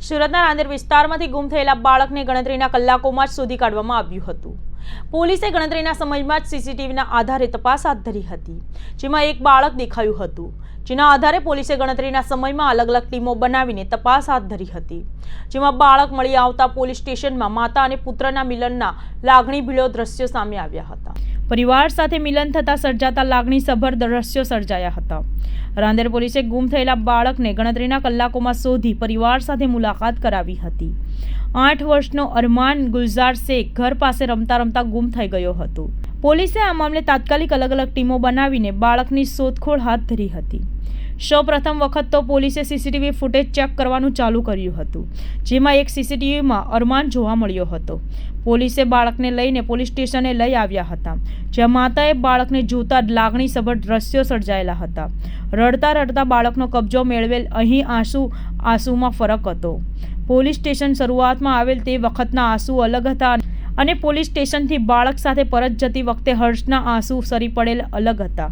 સુરતના નાંદેર વિસ્તારમાંથી ગુમ થયેલા બાળકને ગણતરીના કલાકોમાં જ શોધી કાઢવામાં આવ્યું હતું. પોલીસે ગણતરીના સમયમાં જ સીસીટીવીના આધારે તપાસ હાથ ધરી હતી, જેમાં એક બાળક દેખાયું હતું, જેના આધારે પોલીસે ગણતરીના સમયમાં અલગ અલગ ટીમો બનાવીને તપાસ હાથ ધરી હતી, જેમાં બાળક મળી આવતા પોલીસ સ્ટેશનમાં માતા અને પુત્રના મિલનના લાગણી ભીળો દ્રશ્યો સામે આવ્યા હતા. પરિવાર સાથે મિલન થતાં સર્જાતા લાગણીસભર દ્રશ્યો સર્જાયા હતા. રાંદેર પોલીસે ગુમ થયેલા બાળકને ગણતરીના કલાકોમાં શોધી પરિવાર સાથે મુલાકાત કરાવી હતી. આઠ વર્ષનો અરમાન ગુલઝાર શેખ ઘર પાસે રમતા રમતા ગુમ થઈ ગયો હતો. પોલીસે આ મામલે તાત્કાલિક અલગ અલગ ટીમો બનાવીને બાળકની શોધખોળ હાથ ધરી હતી. સૌ પ્રથમ વખત તો પોલીસે સીસીટીવી ફૂટેજ ચેક કરવાનું ચાલુ કર્યું હતું, જેમાં એક સીસીટીવીમાં અરમાન જોવા મળ્યો હતો. પોલીસે બાળકને લઈને પોલીસ સ્ટેશને લઈ આવ્યા હતા, જ્યાં માતાએ બાળકને જોતા લાગણીસભર દ્રશ્યો સર્જાયેલા હતા. રડતા રડતા બાળકનો કબજો મેળવેલ અહીં આંસુ, આંસુમાં ફરક હતો. પોલીસ સ્ટેશન શરૂઆતમાં આવેલ તે વખતના આંસુ અલગ હતા અને પોલીસ સ્ટેશનથી બાળક સાથે પરત જતી વખતે હર્ષના આંસુ સરી પડેલ અલગ હતા.